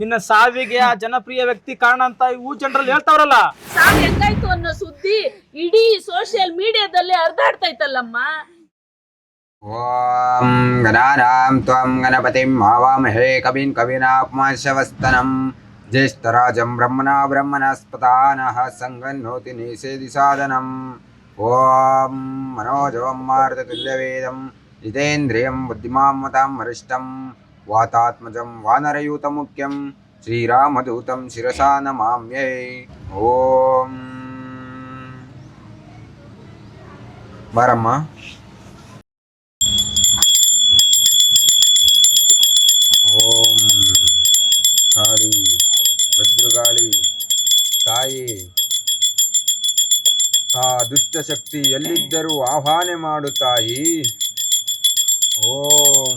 ನಿನ್ನ ಸಾವಿಗೆ ಆ ಜನಪ್ರಿಯ ವ್ಯಕ್ತಿ ಕಾರಣ ಅಂತ ಇವು ಜನರಲ್ಲಿ ಹೇಳ್ತಾವ್ರಲ್ಲ. ಸಾವು ಹೆಂಗಾಯ್ತು ಅನ್ನೋ ಸುದ್ದಿ ಇಡೀ ಸೋಷಿಯಲ್ ಮೀಡಿಯಾದಲ್ಲಿ ಹರಿದಾಡ್ತೈತಲ್ಲಮ್ಮ. ಓಂ ಗಣಾನಾಂ ತ್ವಂ ಗಣಪತಿಂ ಆವಾಮಹೇ ಕವಿನ್ ಕವಿನಾಪಮಾಶವಸ್ತನಂ ಜ್ಯೇಷ್ಠರಾಜಂ ಬ್ರಹ್ಮಣಾ ಬ್ರಹ್ಮಣಸ್ಪತಾನಃ ಸಂಗನ್ನೋತಿ ನಿಷೇಧಿ ಸಾಧನಂ. ಓಂ ಮನೋಜವಂ ಮಾರುತತುಲ್ಯವೇದಂ. ಜಿತೇಂದ್ರಿಯಂ ಬುದ್ಧಿಮಾಂ ಮತಾಂ ವರಿಷ್ಠಂ. ವಾತಾತ್ಮಜಂ ವಾನರಯೂತ ಮುಖ್ಯಂ ಶ್ರೀರಾಮದೂತಂ ಶಿರಸಾ ನಮಾಮ್ಯೈ ಓಂ. ಬಾರಮ್ಮ. ಓಂ. ಕಾಳಿ, ಭದ್ರಗಾಳಿ, ತಾಯಿ. ಆ ದುಷ್ಟಶಕ್ತಿ ಎಲ್ಲಿದ್ದರೂ ಆಹ್ವಾನೆ ಮಾಡು ತಾಯಿ. ಓಂ.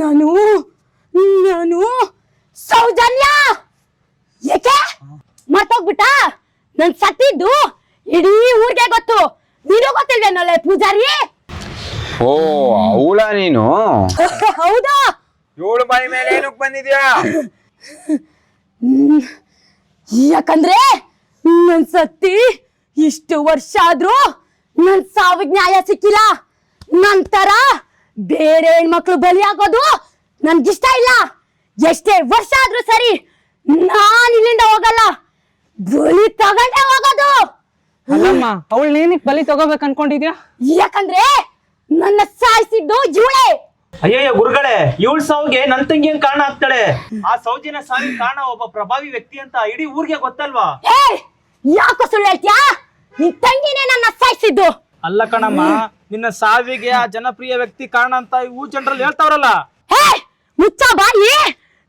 ನಾನು ನಾನು ಸೌಜನ್ಯ! ಏಕೆ? ಮರ್ತೋಗ್ಬಿಟ್ಟ? ನನ್ ಸತ್ತಿದ್ದು ಇಡೀ ಊರಿಗೆ ಗೊತ್ತು. ನೀನು ಗೊತ್ತಿಲ್ವೇನಲ್ಲ ಪೂಜಾರಿ? ಓ ಅವಳ ನೀನು? ಹೌದಾ? ಏಳು ಮೈ ಮೇಲೆ ಏನಕ್ಕೆ ಬಂದಿದ್ಯಾ. ಯಾಕಂದ್ರೆ ನನ್ ಸತ್ತಿ ಇಷ್ಟು ವರ್ಷ ಆದ್ರೂ ನನ್ ಸಾವಿಗೆ ನ್ಯಾಯ ಸಿಕ್ಕಿಲ್ಲ. ನಂತರ ಬೇರೆ ಹೆಣ್ಮಕ್ಳು ಬಲಿಯಾಗೋದು ನನ್ಗಿಷ್ಟ ಇಲ್ಲ. ಎಷ್ಟೇ ವರ್ಷ ಆದ್ರೂ ಸರಿ ನಾನ್ ಇಲ್ಲಿಂದ ಹೋಗಲ್ಲ. ಬಲಿ ತಗೊಂಡೇ ಹೋಗೋದು. ಅಲ್ಲಮ್ಮ ಅವಳು ನೀನಿಗ್ ಬಲಿ ತಗೋಬೇಕು ಅನ್ಕೊಂಡಿದ್ಯಾ? ಯಾಕಂದ್ರೆ ನನ್ನ ಸಾಯಿಸಿದ್ದು ಜೂಳೆ ಅಯ್ಯಯ್ಯ ಗುರುಗಳೇ ಇವಳ ಸೌಗೆ ನನ್ ತಂಗಿ ಏನ್ ಕಾರಣ ಆಗ್ತಾಳೆ. ಆ ಸೌಜಿನ ಸಾವಿನ ಕಾರಣ ಒಬ್ಬ ಪ್ರಭಾವಿ ವ್ಯಕ್ತಿ ಅಂತ ಇಡೀ ಊರಿಗೆ ಗೊತ್ತಲ್ವಾ? ಏ ಯಾಕೋ ಸುಳ್ಳು ಹೇಳ್ತೀಯಾ? ನಿನ್ ತಂಗಿನೇ ನನ್ನ ಸಾಯಿಸಿದ್ದು. ಅಲ್ಲ ಕಣಮ್ಮ ನಿನ್ನ ಸಾವಿಗೆ ಆ ಜನಪ್ರಿಯ ವ್ಯಕ್ತಿ ಕಾರಣ ಅಂತ ಇವು ಜನರಲ್ಲಿ ಹೇಳ್ತಾವ್ರಲ್ಲ. ಹೇ ಮುಚ್ಚ ಬಾಯಿ.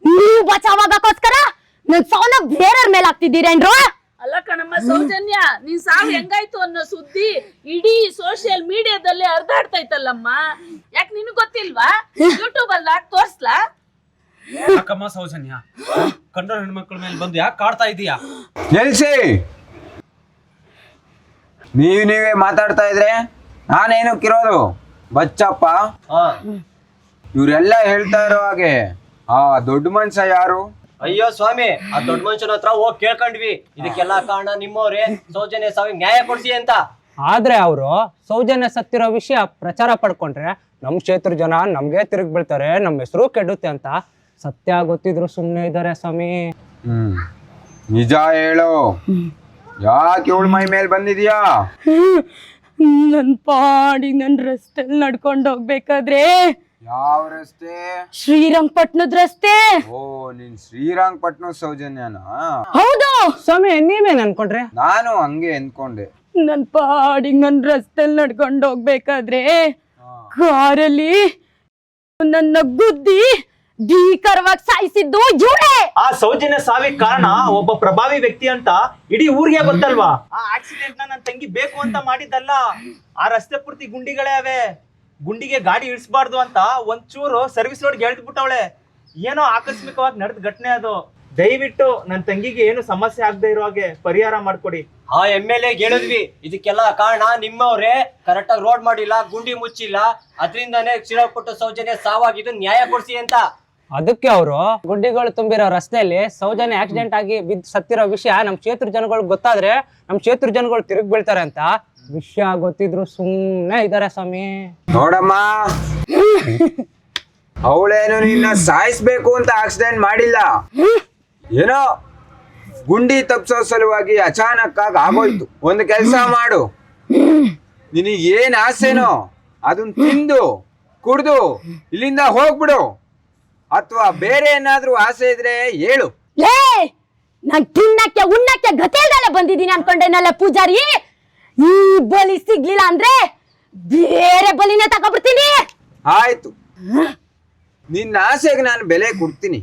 ನೀವು ಬಚಾವಾಗಕ್ಕೋಸ್ಕರ ನನ್ ಸಾವನ್ನ ಬೇರೆಯವ್ರ ಮೇಲೆ ಹಾಕ್ತಿದ್ದೀರೇನ್ರು? ಅಲ್ಲ ಕಣಮ್ಮ ಸೌಜನ್ಯ ನೀನ್ ಸಾವು ಹೆಂಗಾಯ್ತು ಅನ್ನೋ ಸುದ್ದಿ ಇಡೀ ಸೋಷಿಯಲ್ ಮೀಡಿಯಾದಲ್ಲಿ ಹರಿದಾಡ್ತೈತಲ್ಲಮ್ಮ. ಯಾಕೆ ನಿನಗ್ ಗೊತ್ತಿಲ್ವಾ? ಯೂಟ್ಯೂಬ್ ಅಲ್ಲಿ ಹಾಕಿ ತೋರ್ಸ್ಲಾ? ಅಕ್ಕಮ್ಮ ಸೌಜನ್ಯ? ಕಂಡ್ರ ಹೆಣ್ಮಕ್ಳ ಮೇಲೆ ಬಂದು ಯಾಕೆ ಕಾಡ್ತಾ ಇದೀಯಾ? ನಿಲ್ಸಿ! ನೀವ್ ನೀವೇ ಮಾತಾಡ್ತಾ ಇದ್ರೆ ನಾನೇನಕ್ಕಿರೋದು ಬಚ್ಚಪ್ಪ? ಇವರೆಲ್ಲ ಹೇಳ್ತಾ ಇರೋ ಹಾಗೆ. ಆ ದೊಡ್ಡ ಮನುಷ್ಯ ಯಾರು? ಅಯ್ಯೋ ಸ್ವಾಮಿ ಆ ದೊಡ್ಡ ಮನುಷ್ಯನ ಹತ್ರ ಹೋಗಿ ಕೇಳ್ಕೊಂಡ್ವಿ. ಇದಕ್ಕೆಲ್ಲ ಕಾರಣ ನಿಮ್ಮವ್ರೆ. ಸೌಜನ್ಯ ಸಾವಿ ನ್ಯಾಯ ಕೊಡ್ಸಿ ಅಂತ. ಆದ್ರೆ ಅವರು ಸೌಜನ್ಯ ಸತ್ತಿರೋ ವಿಷಯ ಪ್ರಚಾರ ಪಡ್ಕೊಂಡ್ರೆ ನಮ್ಮ ಕ್ಷೇತ್ರ ಜನ ನಮ್ಗೆ ತಿರುಗಿ ಬೀಳ್ತಾರೆ ನಮ್ಮ ಹೆಸರು ಕೆಡುತ್ತೆ ಅಂತ ಸತ್ಯ ಗೊತ್ತಿದ್ರು ಸುಮ್ಮನೆ ಇದ್ದಾರೆ ಸ್ವಾಮಿ. ಹ್ಮ್. ನಿಜ ಹೇಳು. ಯಾಕೆ ಇವಳ ಮೈ ಮೇಲೆ ಬಂದಿದ್ಯಾ? ನನ್ ಪಾಡಿ ನನ್ ರಸ್ತೆಲ್ ನಡ್ಕೊಂಡು ಹೋಗ್ಬೇಕಾದ್ರೆ? ಯಾವ ರಸ್ತೆ ಶ್ರೀರಂಗಪಟ್ಟಣದ ರಸ್ತೆ ಓ ನೀನ್ ಶ್ರೀರಂಗಪಟ್ಟಣ ಸೌಜನ್ಯನ? ಹೌದು. ಸ್ವಾಮಿ ನೀವೇನ್ ಅನ್ಕೊಂಡ್ರೆ? ನಾನು ಹಂಗೆ ಎನ್ಕೊಂಡೆ. ನನ್ ಪಾಡಿ ನನ್ ರಸ್ತೆಲ್ ನಡ್ಕೊಂಡು ಹೋಗ್ಬೇಕಾದ್ರೆ ಕಾರಲ್ಲಿ ನನ್ನ ಗುದ್ದಿ ಭೀಕರವಾಗಿ ಸಾಯಿಸಿದ್ದು ಇವಳೇ ಆ ಸೌಜನ್ಯ ಸಾವಿಗೆ ಕಾರಣ ಒಬ್ಬ ಪ್ರಭಾವಿ ವ್ಯಕ್ತಿ ಅಂತ ಇಡೀ ಊರಿಗೆ ಗೊತ್ತಲ್ವಾ? ಆ ಆಕ್ಸಿಡೆಂಟ್ ನನ್ನ ನನ್ ತಂಗಿ ಬೇಕು ಅಂತ ಮಾಡಿದ್ದಲ್ಲ. ಆ ರಸ್ತೆ ಪೂರ್ತಿ ಗುಂಡಿಗಳೇ ಅವೆ. ಗುಂಡಿಗೆ ಗಾಡಿ ಇಳಿಸಬಾರ್ದು ಅಂತ ಒಂಚೂರು ಸರ್ವಿಸ್ ರೋಡ್ ಬಿಟ್ಟವಳೆ ಏನೋ ಆಕಸ್ಮಿಕವಾಗಿ ನಡೆದ ಘಟನೆ ಅದು. ದಯವಿಟ್ಟು ನನ್ನ ತಂಗಿಗೆ ಏನು ಸಮಸ್ಯೆ ಆಗದೆ ಇರೋ ಹಾಗೆ ಪರಿಹಾರ ಮಾಡ್ಕೊಡಿ. ಆ ಎಂ ಎಲ್ ಎ ಹೇಳಿದ್ವಿ. ಇದಕ್ಕೆಲ್ಲ ಕಾರಣ ನಿಮ್ಮವ್ರೆ. ಕರೆಕ್ಟ್ ಆಗಿ ರೋಡ್ ಮಾಡಿಲ್ಲ ಗುಂಡಿ ಮುಚ್ಚಿಲ್ಲ. ಅದರಿಂದಾನೇ ಶ್ರೀರಂಗಪಟ್ಟು ಸೌಜನ್ಯ ಸಾವಾಗಿದ್ದು ನ್ಯಾಯ ಕೊಡ್ಸಿ ಅಂತ. ಅದಕ್ಕೆ ಅವರು ಗುಡ್ಡಿಗಳು ತುಂಬಿರೋ ರಸ್ತೆಯಲ್ಲಿ ಸೌಜನ್ಯ ಆಕ್ಸಿಡೆಂಟ್ ಆಗಿ ಬಿದ್ದು ಸತ್ತಿರೋ ವಿಷಯ ನಮ್ಮ ಕ್ಷೇತ್ರ ಜನಗಳು ಗೊತ್ತಾದ್ರೆ ನಮ್ಮ ಕ್ಷೇತ್ರ ಜನಗಳು ತಿರುಗಿ ಬೀಳ್ತಾರೆ ಅಂತ ವಿಷಯ ಗೊತ್ತಿದ್ರು ಸುಮ್ಮನೆ ಇದಾರೆ ಸ್ವಾಮಿ. ನೋಡಮ್ಮ. ಅವಳೇನು ನಿನ್ನ ಸಾಯಿಸ್ಬೇಕು ಅಂತ ಆಕ್ಸಿಡೆಂಟ್ ಮಾಡಿಲ್ಲ? ಏನೋ ಗುಂಡಿ ತಪ್ಪಿಸೋ ಸಲುವಾಗಿ ಅಚಾನಕ್ ಆಗಿ ಆಗೋಯ್ತು. ಒಂದು ಕೆಲಸ ಮಾಡು. ನಿನಗೆ ಏನ್ ಆಸೆನೋ ಅದನ್ನ ತಿಂದು, ಕುಡ್ದು, ಇಲ್ಲಿಂದ ಹೋಗ್ಬಿಡು. ಅಥವಾ ಬೇರೆ ಏನಾದ್ರೂ ಆಸೆ ಇದ್ರೆ ಹೇಳು. ಏಯ್ ನಾನ್ ತಿನ್ನಕ್ಕೆ ಉಣ್ಣಕ್ಕೆ ಗತಿ ಇಲ್ದಲೆ ಬಂದಿದ್ದೀನಿ ಅನ್ಕೊಂಡೇನಲ್ಲ ಪೂಜಾರಿ. ಈ ಬಲಿ ಸಿಗ್ಲಿಲ್ಲ ಅಂದ್ರೆ ಬೇರೆ ಬಲಿನೇ ತಗೊಬಿಡ್ತೀನಿ ಆಯ್ತು. ನಿನ್ನ ಆಸೆಗೆ ನಾನು ಬೆಲೆ ಕೊಡ್ತೀನಿ.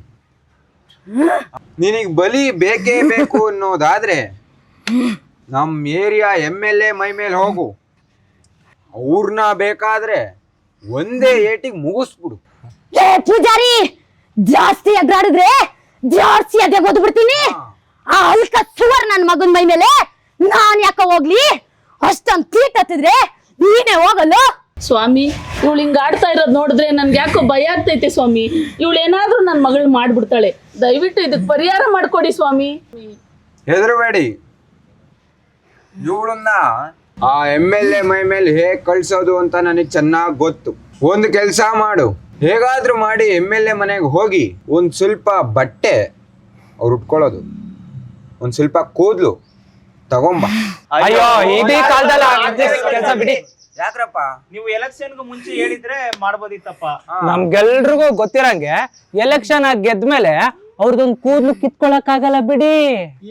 ನಿನಗೆ ಬಲಿ ಬೇಕೇ ಬೇಕು ಅನ್ನೋದಾದ್ರೆ ನಮ್ ಏರಿಯಾ ಎಂ ಎಲ್ ಎ ಮೈ ಮೇಲೆ ಹೋಗು. ಅವ್ರನ್ನ ಬೇಕಾದ್ರೆ ಒಂದೇ ಏಟಿಗೆ ಮುಗಿಸ್ಬಿಡು. ಏ ಪೂಜಾರಿ ಜಾಸ್ತಿ ಎಗ್ರಾಡಿದ್ರೆ ಜಾಸ್ತಿ ಅದೇ ಬಿಡ್ತೀನಿ. ಆ ಅಲ್ಕ ಸುವರ್ ನನ್ ಮಗನ್ ಮೈ ಮೇಲೆ. ನಾನ್ ಯಾಕ ಹೋಗ್ಲಿ? ಅಷ್ಟೊಂದ್ ತೀಟ್ ಹತ್ತಿದ್ರೆ ನೀನೇ ಹೋಗಲು ಸ್ವಾಮಿ ಇವಳು ಹಿಂಗ ಆಡ್ತಾ ಇರೋದ್ ನೋಡಿದ್ರೆ ನನ್ಗೆ ಯಾಕೋ ಭಯ ಆಗ್ತೈತೆ ಸ್ವಾಮಿ. ಇವಳು ಏನಾದ್ರೂ ನನ್ನ ಮಗಳು ಮಾಡ್ಬಿಡ್ತಾಳೆ. ದಯವಿಟ್ಟು ಇದಕ್ ಪರಿಹಾರ ಮಾಡ್ಕೊಡಿ ಸ್ವಾಮಿ. ಹೆದರಬೇಡಿ. ಇವಳನ್ನ ಆ ಎಂ ಎಲ್ ಎ ಮೈ ಮೇಲೆ ಹೇಗ್ ಕಳ್ಸೋದು ಅಂತ ನನಗೆ ಚೆನ್ನಾಗಿ ಗೊತ್ತು. ಒಂದು ಕೆಲಸ ಮಾಡು. ಹೇಗಾದ್ರೂ ಮಾಡಿ ಎಂ ಎಲ್ ಎ ಮನೆಗೆ ಹೋಗಿ ಒಂದು ಸ್ವಲ್ಪ ಬಟ್ಟೆ ಅವ್ರು ಉಟ್ಕೊಳ್ಳೋದು. ಒಂದ್ ಸ್ವಲ್ಪ ಕೂದ್ಲು ತಗೊಂಬ. ಅಯ್ಯೋ ಇಡೀ ಕಾಲದಲ್ಲಿ ಕೆಲಸ ಬಿಡಿ. ಯಾಕ್ರಪ್ಪ ನೀವು ಎಲೆಕ್ಷನ್ ಮುಂಚೆ ಹೇಳಿದ್ರೆ ಮಾಡ್ಬೋದಿತ್ತಪ್ಪ. ನಮ್ಗೆಲ್ರಿಗೂ ಗೊತ್ತಿರಂಗೆ ಎಲೆಕ್ಷನ್ ಆಗಿ ಗೆದ್ಮೇಲೆ ಅವ್ರದೊಂದು ಕೂದ್ಲು ಕಿತ್ಕೊಳಕ್ ಆಗಲ್ಲ ಬಿಡಿ.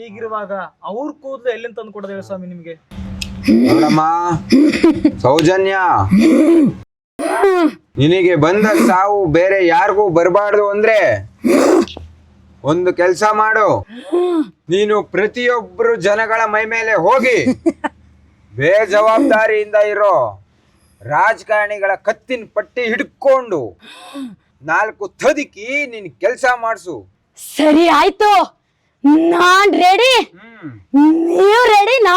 ಈಗಿರುವಾಗ ಅವ್ರ ಕೂದ್ಲು ಎಲ್ಲಿಂದ ತಂದು ಕೊಡೋದೇವ ಸ್ವಾಮಿ ನಿಮ್ಗೆ? ನೋಡಮ್ಮ ಸೌಜನ್ಯ. ನಿನಗೆ ಬಂದ ಸಾವು ಬೇರೆ ಯಾರಿಗೂ ಬರಬಾರ್ದು ಅಂದ್ರೆ ಒಂದು ಕೆಲಸ ಮಾಡು. ನೀನು ಪ್ರತಿಯೊಬ್ಬರು ಜನಗಳ ಮೈ ಮೇಲೆ ಹೋಗಿ ಬೇಜವಾಬ್ದಾರಿಯಿಂದ ಇರೋ ರಾಜಕಾರಣಿಗಳ ಕತ್ತಿನ ಪಟ್ಟಿ ಹಿಡ್ಕೊಂಡು ನಾಲ್ಕು ತದಿಕಿ ನಿನ್ ಕೆಲಸ ಮಾಡಿಸು. ಸರಿ ಆಯ್ತು. ನಾನ್ ರೆಡಿ ನೀವು ರೆಡಿನಾ